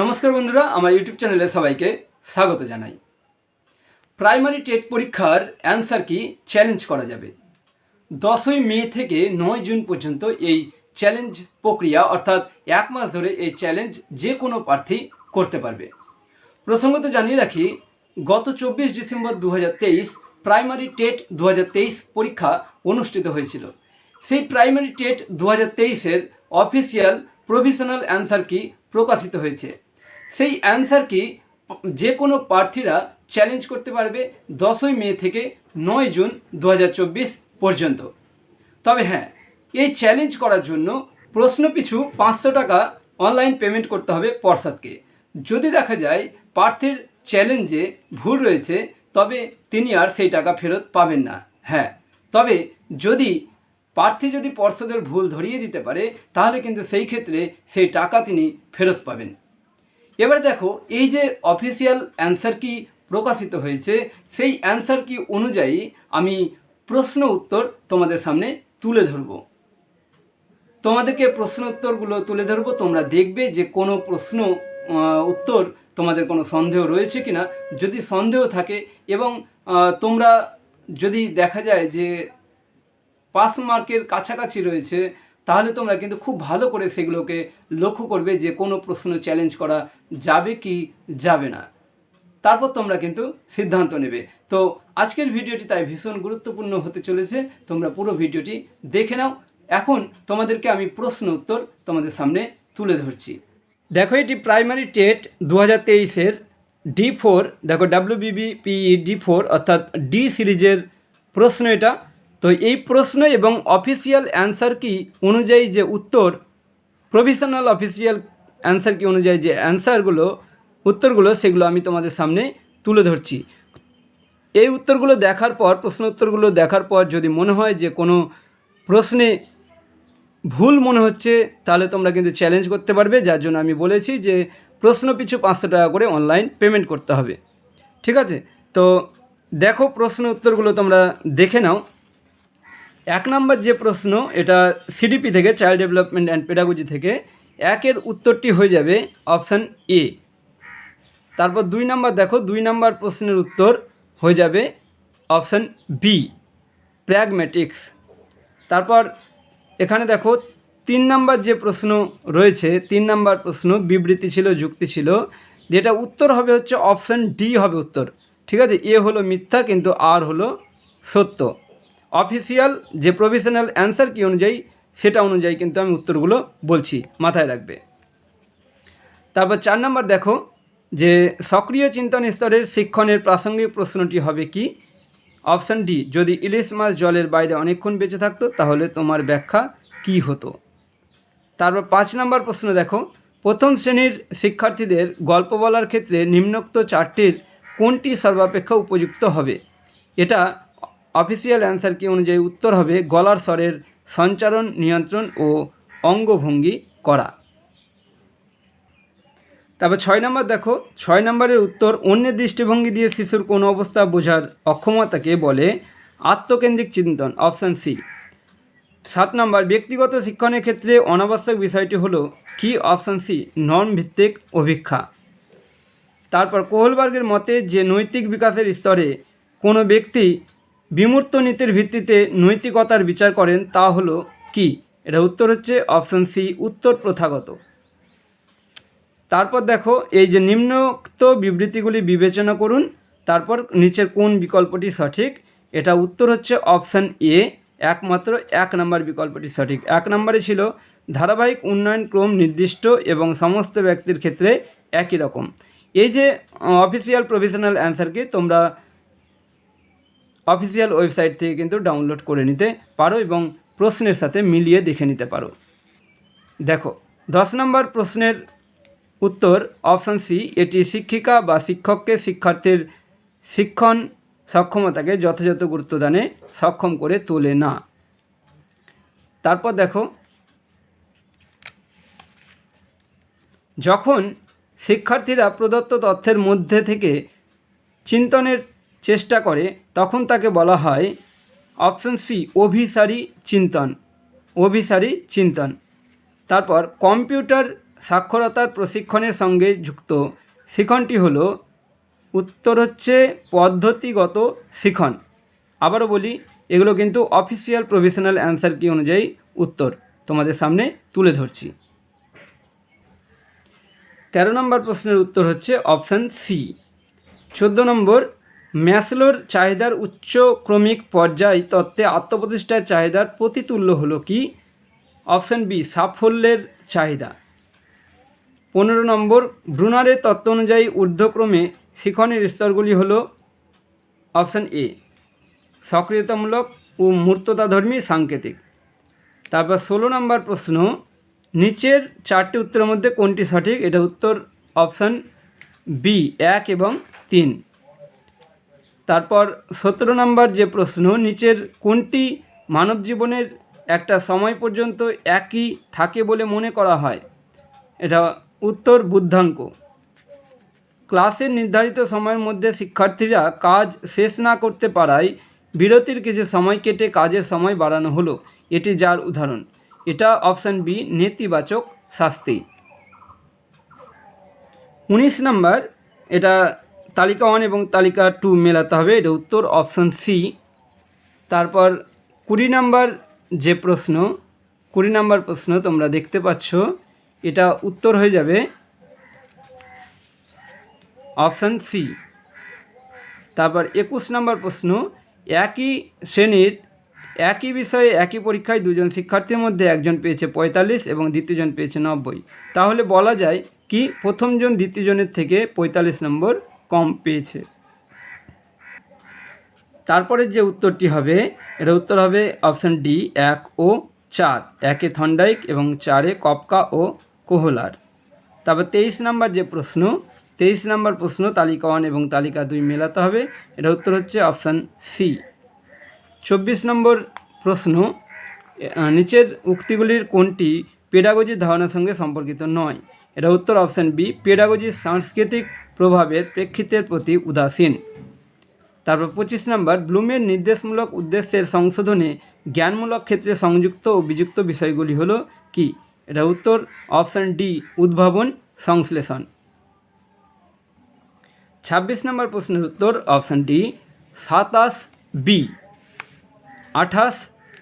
নমস্কার বন্ধুরা, আমার ইউটিউব চ্যানেলে সবাইকে স্বাগত জানাই। প্রাইমারি টেট পরীক্ষার অ্যান্সার কি চ্যালেঞ্জ করা যাবে। দশই মে থেকে নয় জুন পর্যন্ত এই চ্যালেঞ্জ প্রক্রিয়া, অর্থাৎ এক মাস ধরে এই চ্যালেঞ্জ যে কোনো প্রার্থী করতে পারবে। প্রসঙ্গত জানিয়ে রাখি, গত চব্বিশ ডিসেম্বর দু হাজার তেইশ প্রাইমারি টেট দু হাজার তেইশ পরীক্ষা অনুষ্ঠিত হয়েছিল। সেই প্রাইমারি টেট দু হাজার তেইশের অফিসিয়াল প্রভিশনাল অ্যান্সার কি প্রকাশিত হয়েছে। সেই অ্যান্সার কি যে কোনো প্রার্থীরা চ্যালেঞ্জ করতে পারবে দশই মে থেকে নয় জুন দু হাজার চব্বিশ পর্যন্ত। তবে হ্যাঁ এই চ্যালেঞ্জ করার জন্য প্রশ্ন পিছু পাঁচশো টাকা অনলাইন পেমেন্ট করতে হবে পর্ষদকে যদি দেখা যায় প্রার্থীর চ্যালেঞ্জে ভুল রয়েছে, তবে তিনি আর সেই টাকা ফেরত পাবেন না। হ্যাঁ তবে যদি প্রার্থী যদি পর্ষদের ভুল ধরিয়ে দিতে পারে, তাহলে কিন্তু সেই ক্ষেত্রে সেই টাকা তিনি ফেরত পাবেন। এবার দেখো, এই যে অফিসিয়াল অ্যান্সার কি প্রকাশিত হয়েছে, সেই অ্যান্সার কি অনুযায়ী আমি প্রশ্ন উত্তর তোমাদের সামনে তুলে ধরব। তোমাদেরকে প্রশ্ন উত্তরগুলো তুলে ধরবো, তোমরা দেখবে যে কোনো প্রশ্ন উত্তর তোমাদের কোনো সন্দেহ রয়েছে কি না যদি সন্দেহ থাকে এবং তোমরা যদি দেখা যায় যে পাস মার্কের কাছাকাছি রয়েছে তাহলে তোমরা কিন্তু খুব ভালো করে সেগুলোকে লক্ষ্য করবে যে কোনো প্রশ্ন চ্যালেঞ্জ করা যাবে কি যাবে না। তারপর তোমরা কিন্তু সিদ্ধান্ত নেবে। তো আজকের ভিডিওটি তাই ভীষণ গুরুত্বপূর্ণ হতে চলেছে। তোমরা পুরো ভিডিওটি দেখে নাও। এখন তোমাদেরকে আমি প্রশ্ন উত্তর তোমাদের সামনে তুলে ধরছি। দেখো, এটি প্রাইমারি টেট দু হাজার তেইশের ডি ফোর দেখো ডাব্লিউ বিবিপিই ডি ফোর অর্থাৎ ডি সিরিজের প্রশ্ন এটা। তো এই প্রশ্ন এবং অফিসিয়াল অ্যান্সার কি অনুযায়ী যে উত্তর প্রভিশনাল অফিসিয়াল অ্যান্সার কি অনুযায়ী যে অ্যান্সারগুলো উত্তরগুলো সেগুলো আমি তোমাদের সামনে তুলে ধরছি। এই উত্তরগুলো দেখার পর প্রশ্ন উত্তরগুলো দেখার পর যদি মনে হয় যে কোনো প্রশ্নে ভুল মনে হচ্ছে, তাহলে তোমরা কিন্তু চ্যালেঞ্জ করতে পারবে, যার জন্য আমি বলেছি যে প্রশ্ন পিছু পাঁচশো টাকা করে অনলাইন পেমেন্ট করতে হবে। ঠিক আছে? তো দেখো প্রশ্ন উত্তরগুলো তোমরা দেখে নাও। এক নম্বর যে প্রশ্ন, এটা সিডিপি থেকে চাইল্ড ডেভেলপমেন্ট অ্যান্ড পেডাগজি থেকে, একের উত্তরটি হয়ে যাবে অপশান এ তারপর দুই নাম্বার দেখো, দুই নাম্বার প্রশ্নের উত্তর হয়ে যাবে অপশান বি প্র্যাগম্যাটিক্স তারপর এখানে দেখো, তিন নাম্বার যে প্রশ্ন রয়েছে, তিন নাম্বার প্রশ্ন, বিবৃতি ছিল, যুক্তি ছিল, যেটা উত্তর হবে হচ্ছে অপশান ডি হবে উত্তর। ঠিক আছে এ হলো মিথ্যা, কিন্তু আর হলো সত্য। অফিসিয়াল যে প্রভিশনাল অ্যান্সার কি অনুযায়ী, সেটা অনুযায়ী কিন্তু আমি উত্তরগুলো বলছি, মাথায় রাখবে। তারপর চার নাম্বার দেখো যে সক্রিয় চিন্তন স্তরের শিক্ষণের প্রাসঙ্গিক প্রশ্নটি হবে কি? অপশান ডি, যদি ইলিশ মাছ জলের বাইরে অনেকক্ষণ বেঁচে থাকতো, তাহলে তোমার ব্যাখ্যা কি হতো? তারপর পাঁচ নম্বর প্রশ্ন দেখো, প্রথম শ্রেণির শিক্ষার্থীদের গল্প বলার ক্ষেত্রে নিম্নোক্ত চারটির কোনটি সর্বাপেক্ষা উপযুক্ত হবে? এটা অফিসিয়াল অ্যান্সার কি অনুযায়ী উত্তর হবে গলার স্বরের সঞ্চারণ, নিয়ন্ত্রণ ও অঙ্গভঙ্গি করা। তারপর ছয় নম্বর দেখো, ছয় নম্বরের উত্তর, অন্যের দৃষ্টিভঙ্গি দিয়ে শিশুর কোনো অবস্থা বোঝার অক্ষমতাকে বলে আত্মকেন্দ্রিক চিন্তন, অপশান সি। সাত নম্বর, ব্যক্তিগত শিক্ষণের ক্ষেত্রে অনাবশ্যক বিষয়টি হলো কি, অপশান সি নর্ম ভিত্তিক অভিক্ষা। তারপর কোহলবার্গের মতে যে নৈতিক বিকাশের স্তরে কোনো ব্যক্তি বিমূর্ত নীতির ভিত্তিতে নৈতিকতার বিচার করেন তা হলো কি? এটা উত্তর হচ্ছে অপশান সি, উত্তর প্রথাগত। তারপর দেখো, এই যে নিম্নোক্ত বিবৃতিগুলি বিবেচনা করুন, তারপর নিচের কোন বিকল্পটি সঠিক? এটা উত্তর হচ্ছে অপশান এ, একমাত্র এক নম্বর বিকল্পটি সঠিক। এক নম্বরে ছিল, ধারাবাহিক উন্নয়ন ক্রম নির্দিষ্ট এবং সমস্ত ব্যক্তির ক্ষেত্রে একই রকম। এই যে, অফিসিয়াল প্রভিশনাল অ্যান্সারকে তোমরা অফিসিয়াল ওয়েবসাইট থেকে কিন্তু ডাউনলোড করে নিতে পারো এবং প্রশ্নের সাথে মিলিয়ে দেখে নিতে পারো। দেখো, দশ নম্বর প্রশ্নের উত্তর অপশান সি, এটি শিক্ষিকা বা শিক্ষককে শিক্ষার্থীর শিক্ষণ সক্ষমতাকে যথাযথ গুরুত্বদানে সক্ষম করে তোলে না। তারপর দেখো, যখন শিক্ষার্থীরা প্রদত্ত তথ্যের মধ্যে থেকে চিন্তনের চেষ্টা করে, তখন তাকে বলা হয় অপশন সি, অভিসারী চিন্তন অভিসারী চিন্তন। তারপর কম্পিউটার সাক্ষরতার প্রশিক্ষণের সঙ্গে যুক্ত। শিখনটি হলো, উত্তর হচ্ছে পদ্ধতিগত শিখন। আবারও বলি, এগুলো কিন্তু অফিসিয়াল প্রফেশনাল অ্যান্সার কি অনুযায়ী উত্তর তোমাদের সামনে তুলে ধরছি। তেরো নম্বর প্রশ্নের উত্তর হচ্ছে অপশান সি। চোদ্দ নম্বর ম্যাসলোর চাহিদার উচ্চ ক্রমিক পর্যায় তত্ত্বে আত্মপ্রতিষ্ঠার চাহিদার প্রতিতুল্য হলো কি? অপশান বি, সাফল্যের চাহিদা। পনেরো নম্বর ব্রুনারের তত্ত্ব অনুযায়ী ঊর্ধ্বক্রমে শিখনের স্তরগুলি হল অপশান এ, সক্রিয়তামূলক ও মূর্ততাধর্মী সাংকেতিক। তারপর ষোলো নম্বর প্রশ্ন, নিচের চারটি উত্তরের মধ্যে কোনটি সঠিক? এটা উত্তর অপশান বি, এক এবং তিন। তারপর সতেরো নম্বর যে প্রশ্ন, নিচের কোনটি মানব জীবনের একটা সময় পর্যন্ত একই থাকে বলে মনে করা হয়? এটা উত্তর বুদ্ধাঙ্ক। ক্লাসের নির্ধারিত সময়ের মধ্যে শিক্ষার্থীরা কাজ শেষ না করতে পারায় বিরতির কিছু সময় কেটে কাজের সময় বাড়ানো হলো। এটি যার উদাহরণ? এটা অপশান বি, নেতিবাচক শাস্তি। উনিশ নম্বর, এটা তালিকা ওয়ান এবং তালিকা টু মেলাতে হবে, এটা উত্তর অপশান সি তারপর কুড়ি নাম্বার যে প্রশ্ন, কুড়ি নাম্বার প্রশ্ন তোমরা দেখতে পাচ্ছ, এটা উত্তর হয়ে যাবে অপশান সি তারপর একুশ নম্বর প্রশ্ন, একই শ্রেণির, একই বিষয়ে একই পরীক্ষায় দুজন শিক্ষার্থীর মধ্যে একজন পেয়েছে পঁয়তাল্লিশ এবং দ্বিতীয়জন পেয়েছে নব্বই। তাহলে বলা যায় কি প্রথমজন দ্বিতীয়জনের থেকে পঁয়তাল্লিশ নম্বর কম পেয়েছে। তারপরে যে উত্তরটি হবে, এর উত্তর হবে অপশান ডি, এক ও চার। একে থন্ডাইক এবং চারে কপকা ও কোহলার। তারপর তেইশ নাম্বার যে প্রশ্ন, তেইশ নাম্বার প্রশ্ন তালিকা ওয়ান এবং তালিকা দুই মেলাতে হবে। এটা উত্তর হচ্ছে অপশান সি। চব্বিশ নম্বর প্রশ্ন নিচের উক্তিগুলির কোনটি পেডাগজির ধারণার সঙ্গে সম্পর্কিত নয়? এটা উত্তর অপশান বি পেডাগজির সাংস্কৃতিক প্রভাবের প্রেক্ষিতের প্রতি উদাসীন। তারপর পঁচিশ নম্বর, ব্লুমের নির্দেশমূলক উদ্দেশ্যের সংশোধনে জ্ঞানমূলক ক্ষেত্রে সংযুক্ত ও বিযুক্ত বিষয়গুলি হলো কি? এটা উত্তর, অপশান ডি, উদ্ভাবন, সংশ্লেষণ। ছাব্বিশ নম্বর প্রশ্নের উত্তর, অপশান ডি, সাতাশ বি। আঠাশ,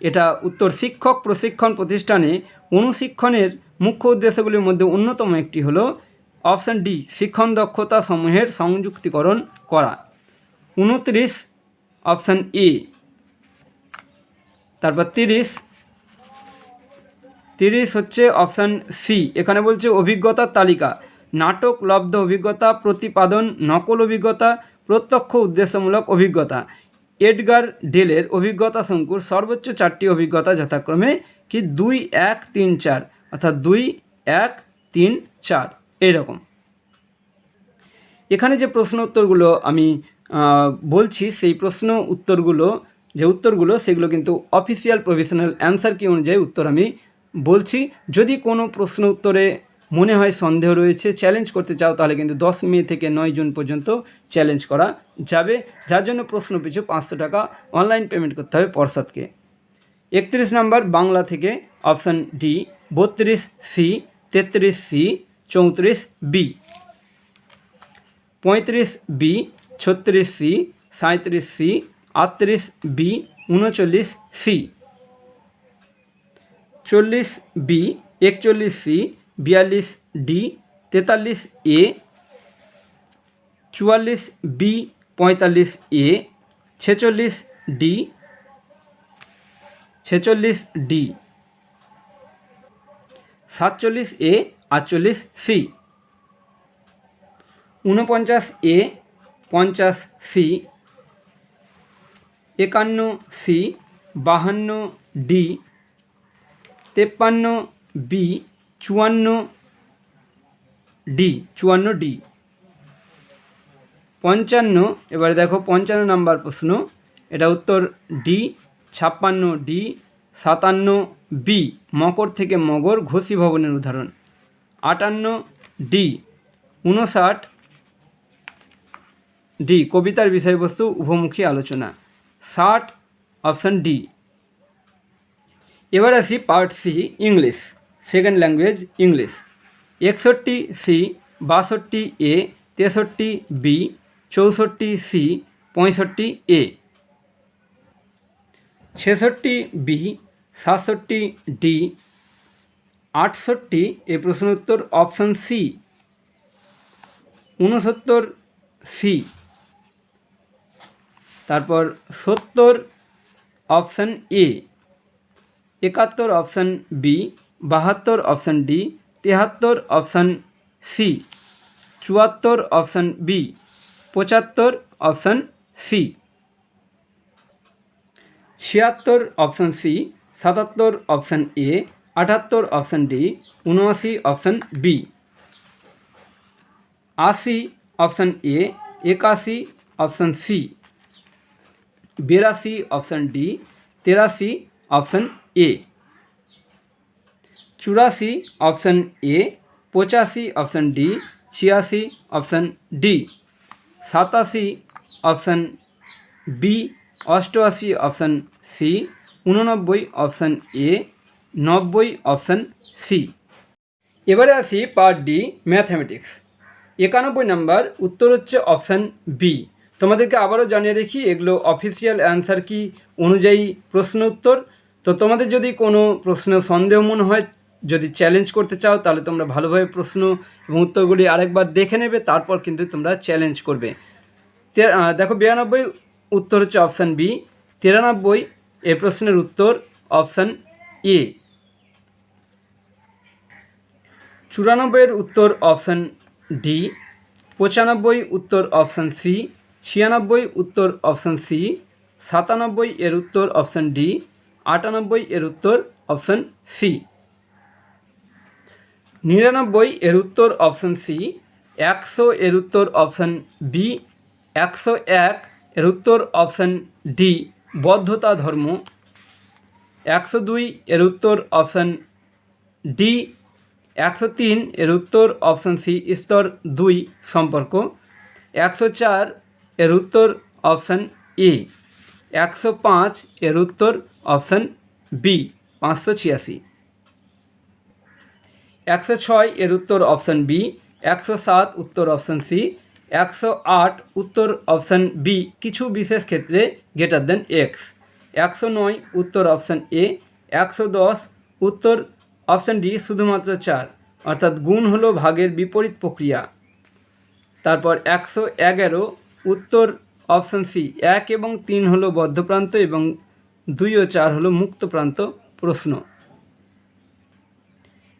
এটা উত্তর শিক্ষক প্রশিক্ষণ প্রতিষ্ঠানে অনুশিক্ষণের মুখ্য উদ্দেশ্যগুলির মধ্যে অন্যতম একটি হলো অপশান ডি, শিক্ষণ দক্ষতা সমূহের সংযুক্তিকরণ করা। উনত্রিশ, অপশান এ তারপর তিরিশ। তিরিশ হচ্ছে অপশান সি, এখানে বলছে অভিজ্ঞতার তালিকা। নাটক, লব্ধ অভিজ্ঞতা, প্রতিপাদন, নকল অভিজ্ঞতা, প্রত্যক্ষ উদ্দেশ্যমূলক অভিজ্ঞতা। এডগার ডেলের অভিজ্ঞতা শঙ্কুর সর্বোচ্চ চারটি অভিজ্ঞতা যথাক্রমে কি দুই, এক, তিন, চার? অর্থাৎ দুই, এক, তিন, চার। এইরকম এখানে যে প্রশ্ন উত্তরগুলো আমি বলছি, সেই প্রশ্ন উত্তরগুলো, যে উত্তরগুলো, সেগুলো কিন্তু অফিসিয়াল প্রফেশনাল অ্যান্সার কি অনুযায়ী উত্তর আমি বলছি। যদি কোনো প্রশ্ন উত্তরে মনে হয় সন্দেহ রয়েছে চ্যালেঞ্জ করতে চাও, তাহলে কিন্তু দশ মে থেকে নয় জুন পর্যন্ত চ্যালেঞ্জ করা যাবে। যার জন্য প্রশ্ন পিছু পাঁচশো টাকা অনলাইন পেমেন্ট করতে হবে পর্ষদকে। একত্রিশ নাম্বার, বাংলা থেকে অপশান ডি বত্রিশ সি তেত্রিশ সি চৌত্রিশ বি। পঁয়ত্রিশ বি, ছত্রিশ সি সাঁত্রিশ সি, আটত্রিশ বি, উনচল্লিশ সি। চল্লিশ বি, একচল্লিশ সি, বিয়াল্লিশ ডি, তেতাল্লিশ এ। চুয়াল্লিশ বি, পঁয়তাল্লিশ এ। ছেচল্লিশ ডি ছেচল্লিশ ডি। সাতচল্লিশ এ আটচল্লিশ সি ঊনপঞ্চাশ এ পঞ্চাশ সি একান্ন সি বাহান্ন ডি তেপ্পান্ন বি চুয়ান্ন ডি চুয়ান্ন ডি পঞ্চান্ন, এবারে দেখো পঞ্চান্ন নাম্বার প্রশ্ন। এটা উত্তর ডি ছাপ্পান্ন ডি সাতান্ন বি মকর থেকে মগর ঘোষী ভবনের উদাহরণ। আটান্ন ডি, উনষাট ডি, কবিতার বিষয়বস্তু উভমুখী আলোচনা। ষাট অপশান ডি। এবার আসি part C, English second language English. একষট্টি সি, বাষট্টি এ, তেষট্টি বি, চৌষট্টি সি, পঁয়ষট্টি এ। ছেষট্টি বি, সাতষট্টি ডি আটষট্টি, এ প্রশ্ন উত্তর অপশান সি ঊনসত্তর সি তারপর সত্তর অপশান এ একাত্তর অপশান বি বাহাত্তর অপশান ডি তেহাত্তর অপশান সি চুয়াত্তর অপশান বি পঁচাত্তর অপশান সি ছিয়াত্তর অপশান সি সাতাত্তর অপশান এ আটাত্তর অপশান ডি উনআশি অপশান বি আশি অপশান এ একাশি অপশান সি বিরাশি অপশান ডি তেরাশি অপশান এ চুরাশি অপশান এ পঁচাশি অপশান ডি ছিয়াশি অপশান ডি সাতাশি অপশান বি অষ্টআশি অপশান সি উননব্বই অপশান এ নব্বই অপশান সি এবারে আসি পার্ট ডি ম্যাথামেটিক্স একানব্বই নাম্বার, উত্তর হচ্ছে অপশান বি তোমাদেরকে আবারও জানিয়ে রাখি, এগুলো অফিসিয়াল অ্যান্সার কি অনুযায়ী প্রশ্ন উত্তর। তো তোমাদের যদি কোনো প্রশ্ন সন্দেহ মনে হয়, যদি চ্যালেঞ্জ করতে চাও, তাহলে তোমরা ভালোভাবে প্রশ্ন এবং উত্তরগুলি আরেকবার দেখে নেবে, তারপর কিন্তু তোমরা চ্যালেঞ্জ করবে। দেখো বিরানব্বই, উত্তর হচ্ছে অপশান বি তিরানব্বই, এ প্রশ্নের উত্তর অপশান এ চুরানব্বইয়ের উত্তর অপশান ডি, পঁচানব্বই উত্তর অপশান সি, ছিয়ানব্বই উত্তর অপশান সি, সাতানব্বই এর উত্তর অপশান ডি, আটানব্বই এর উত্তর অপশান সি। নিরানব্বই এর উত্তর অপশান সি, একশো এর উত্তর অপশান বি, একশো এক এর উত্তর অপশান ডি, বদ্ধতা ধর্ম। একশো দুই এর উত্তর অপশান ডি একশো তিন এর উত্তর অপশান সি স্তর দুই, সম্পর্ক। একশো চার এর উত্তর অপশান এ একশো পাঁচ এর উত্তর অপশান বি পাঁচশো ছিয়াশি। একশো ছয় এর উত্তর অপশান বি একশো সাত উত্তর অপশান সি একশো আট উত্তর অপশান বি কিছু বিশেষ ক্ষেত্রে গ্রেটার দেন এক্স একশো নয় উত্তর অপশান এ একশো দশ উত্তর অপশান ডি শুধুমাত্র চার, অর্থাৎ গুণ হলো ভাগের বিপরীত প্রক্রিয়া। তারপর একশো এগারো, উত্তর অপশান সি, এক এবং তিন হলো বদ্ধপ্রান্ত এবং দুই ও চার হলো মুক্ত প্রান্ত প্রশ্ন।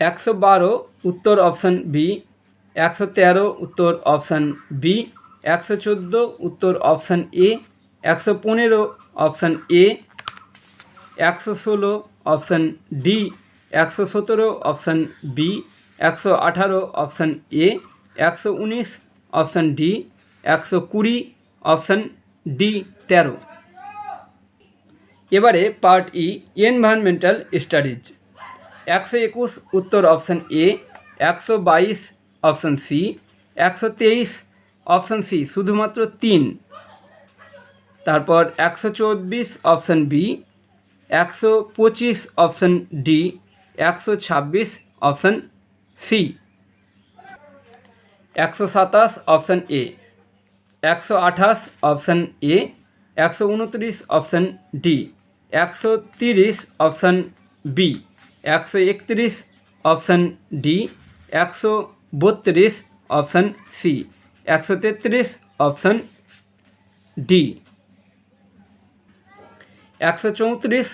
একশো বারো, উত্তর অপশান বি, একশো তেরো, উত্তর অপশান বি, একশো চোদ্দ, উত্তর অপশান এ, একশো পনেরো অপশান এ, একশো ষোলো অপশান ডি একশো সতেরো অপশান বি, একশো আঠারো অপশান এ, একশো উনিশ অপশান ডি, একশো কুড়ি অপশান ডি, তেরো। এবারে পার্ট ই, এনভায়রনমেন্টাল স্টাডিজ। একশো একুশ উত্তর অপশান এ, একশো বাইশ অপশান সি, একশো তেইশ অপশান সি, শুধুমাত্র তিন। তারপর একশো চব্বিশ অপশান বি, একশো পঁচিশ অপশান ডি একশো ছাব্বিশ অপশান সি। একশো সাতাশ অপশান এ। একশো আঠাশ অপশান এ। একশো উনত্রিশ অপশান ডি। একশো তিরিশ অপশান বি। একশো একত্রিশ অপশান ডি। একশো বত্রিশ অপশান সি। একশো তেত্রিশ অপশান ডি। একশো চৌত্রিশ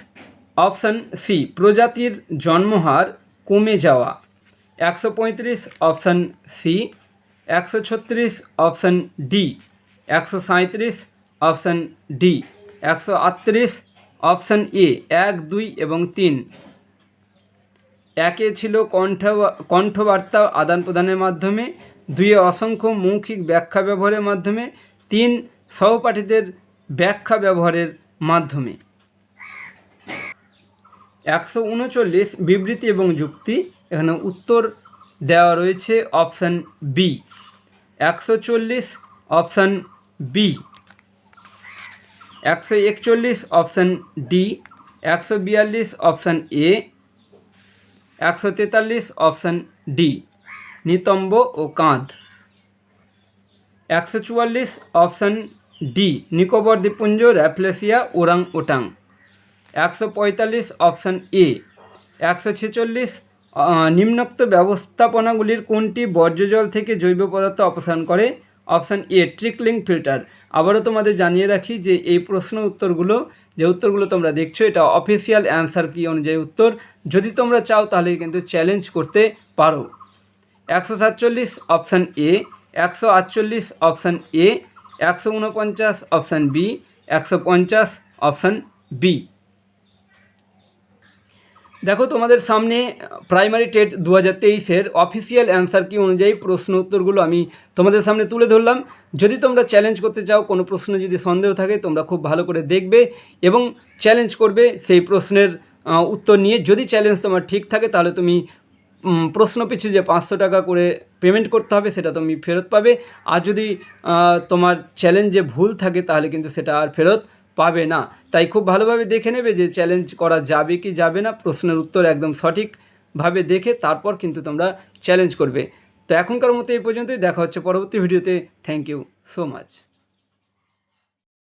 অপশান সি, প্রজাতির জন্মহার কমে যাওয়া। একশো পঁয়ত্রিশ অপশান সি, একশো ছত্রিশ অপশান ডি, একশো সাঁত্রিশ অপশান ডি, একশো আটত্রিশ অপশান এ, এক, দুই এবং তিন। একে ছিল কণ্ঠ, কণ্ঠবার্তা আদান প্রদানের মাধ্যমে দুইয়ে অসংখ্য মৌখিক ব্যাখ্যা ব্যবহারের মাধ্যমে, তিন সহপাঠীদের ব্যাখ্যা ব্যবহারের মাধ্যমে। একশো উনচল্লিশ বিবৃতি এবং যুক্তি, এখানে উত্তর দেওয়া রয়েছে অপশান বি একশো চল্লিশ অপশান বি একশো একচল্লিশ অপশান ডি একশো বিয়াল্লিশ অপশান এ একশো তেতাল্লিশ অপশান ডি নিতম্ব ও কাঁধ। একশো চুয়াল্লিশ অপশান ডি নিকোবর দ্বীপপুঞ্জ র্যাফলেসিয়া ওরাং ওটাং একশো পঁয়তাল্লিশ অপশান এ। একশো ছেচল্লিশ নিম্নোক্ত ব্যবস্থাপনাগুলির কোনটি বর্জ্যজল থেকে জৈব পদার্থ অপসারণ করে? Option A, trickling filter. আবারও তোমাদের জানিয়ে রাখি যে এই প্রশ্ন উত্তরগুলো, যে উত্তরগুলো তোমরা দেখছ, এটা অফিসিয়াল অ্যান্সার কি অনুযায়ী উত্তর। যদি তোমরা চাও তাহলে কিন্তু চ্যালেঞ্জ করতে পারো। একশো সাতচল্লিশ অপশান এ, একশো আটচল্লিশ অপশান এ, একশো উনপঞ্চাশ অপশান বি, একশো পঞ্চাশ অপশান বি। দেখো, তোমাদের সামনে প্রাইমারি টেট দু হাজার তেইশের অফিসিয়াল অ্যান্সার কি অনুযায়ী প্রশ্ন উত্তরগুলো আমি তোমাদের সামনে তুলে ধরলাম। যদি তোমরা চ্যালেঞ্জ করতে চাও, কোনো প্রশ্ন যদি সন্দেহ থাকে, তোমরা খুব ভালো করে দেখবে এবং চ্যালেঞ্জ করবে সেই প্রশ্নের উত্তর নিয়ে। যদি চ্যালেঞ্জ তোমার ঠিক থাকে, তাহলে তুমি প্রশ্ন পিছু যে পাঁচশো টাকা করে পেমেন্ট করতে হবে, সেটা তুমি ফেরত পাবে। আর যদি তোমার চ্যালেঞ্জে ভুল থাকে, তাহলে কিন্তু সেটা আর ফেরত পাবে না। তাই খুব ভালোভাবে দেখে নেবে যে চ্যালেঞ্জ করা যাবে কি যাবে না। প্রশ্নের উত্তর একদম সঠিকভাবে দেখে তারপর কিন্তু তোমরা চ্যালেঞ্জ করবে। তো এখনকার মতো এই পর্যন্তই। দেখা হচ্ছে পরবর্তী ভিডিওতে থ্যাংক ইউ সো মাচ